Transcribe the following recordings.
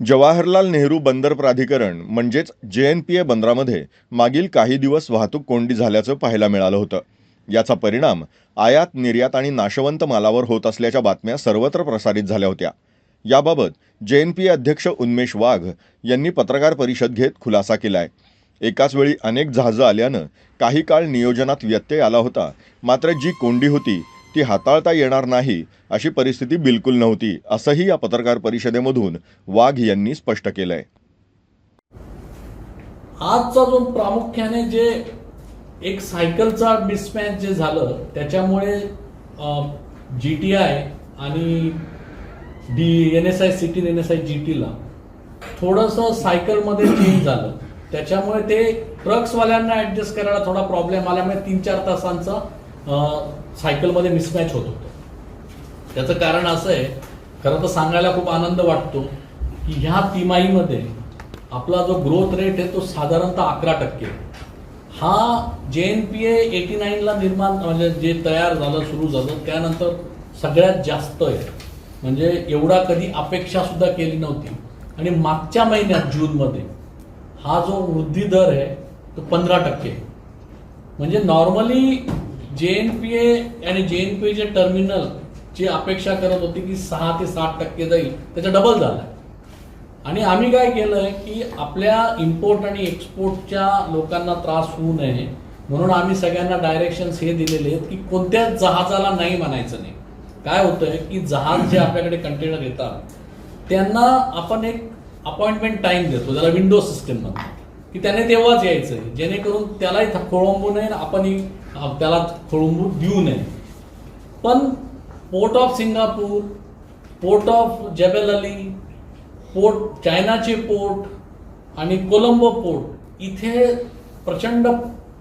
जवाहरलाल नेहरू बंदर प्राधिकरण म्हणजेच जे एन पी ए बंदरामध्ये मागील काही दिवस वाहतूक कोंडी झाल्याचं पाहायला मिळालं होतं. याचा परिणाम आयात निर्यात आणि नाशवंत मालावर होत असल्याच्या बातम्या सर्वत्र प्रसारित झाल्या होत्या. याबाबत जे एन पी ए अध्यक्ष उन्मेश वाघ यांनी पत्रकार परिषद घेत खुलासा केला आहे एकाच वेळी अनेक जहाजं आल्यानं काही काळ नियोजनात व्यत्यय आला होता मात्र जी कोंडी होती ती हाताळता येणार नाही अशी परिस्थिती बिलकुल नव्हती असंही या पत्रकार परिषदेमधून वाघ यांनी स्पष्ट केलंय. आजचा जो प्रामुख्याने जे एक सायकलचा मिसमॅच जे झालं त्याच्यामुळे जी टी आय आणि D N S I city N S I G टीला थोडंसं सायकलमध्ये चेंज झालं. त्याच्यामुळे ते ट्रक्सवाल्यांना ॲडजस्ट करायला थोडा प्रॉब्लेम आल्यामुळे म्हणजे तीन चार तासांचा सायकलमध्ये मिसमॅच होत होतं. त्याचं कारण असं आहे खरं तर सांगायला खूप आनंद वाटतो की ह्या तिमाहीमध्ये आपला जो ग्रोथ रेट आहे तो साधारणतः अकरा टक्के. हा J N P A eighty नाईनला निर्माण म्हणजे जे तयार झालं सुरू झालं त्यानंतर सगळ्यात जास्त आहे. म्हणजे एवढा कधी अपेक्षासुद्धा केली नव्हती. आणि मागच्या महिन्यात जूनमध्ये हा जो वृद्धी दर आहे तो पंधरा टक्के. म्हणजे नॉर्मली जे एन पी ए आणि जे एन पी टर्मिनल जी अपेक्षा करत होती की सहा ते सात टक्के जाईल त्याचा डबल झाला. आणि आम्ही काय केलंय की आपल्या इम्पोर्ट आणि एक्सपोर्टच्या लोकांना त्रास होऊ नये म्हणून आम्ही सगळ्यांना डायरेक्शन्स हे दिलेले आहेत की कोणत्याच जहाजाला नाही म्हणायचं नाही. काय होतंय की जहाज जे आपल्याकडे कंटेनर येतात त्यांना आपण एक अपॉइंटमेंट टाइम देतो ज्याला विंडो सिस्टम म्हणतो की त्याने तेव्हाच यायचं आहे जेणेकरून त्यालाही खोळंबू नये आणि आपणही त्याला खोळंबू देऊ नये. पण port of Singapore port of Jebel Ali port चायनाचे port आणि कोलंबो पोर्ट इथे प्रचंड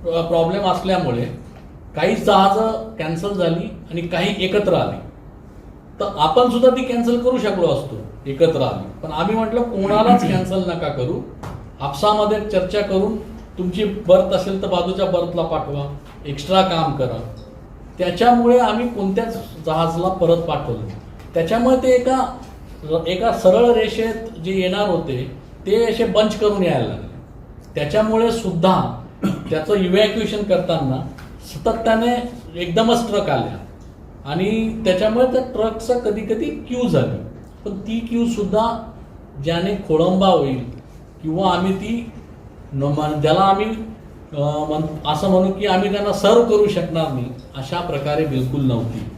प्रॉब्लेम असल्यामुळे काही जहाजं कॅन्सल झाली आणि काही एकत्र आली. तर आपण सुद्धा ती कॅन्सल करू शकलो असतो एकत्र आली. पण आम्ही म्हटलं कोणालाच कॅन्सल नका करू. आपसामध्ये चर्चा करून तुमची बर्थ असेल तर बाजूच्या बर्थला पाठवा एक्स्ट्रा काम करा. त्याच्यामुळे आम्ही कोणत्याच जहाजला परत पाठवलं त्याच्यामुळे ते एका एका सरळ रेषेत जे येणार होते ते असे बंच करून यायला लागले. त्याच्यामुळे सुद्धा त्याचं इव्हॅक्युएशन करताना सातत्याने एकदमच ट्रक आल्या. आणि त्याच्यामुळे त्या ट्रकचं कधी कधी क्यू झाली. पण ती क्यू सुद्धा ज्याने खोळंबा होईल किंवा आम्ही ती न- ज्याला आम्ही म्हण- असं म्हणू की आम्ही त्यांना सर्व करू शकणार नाही अशा प्रकारे बिलकुल नव्हती.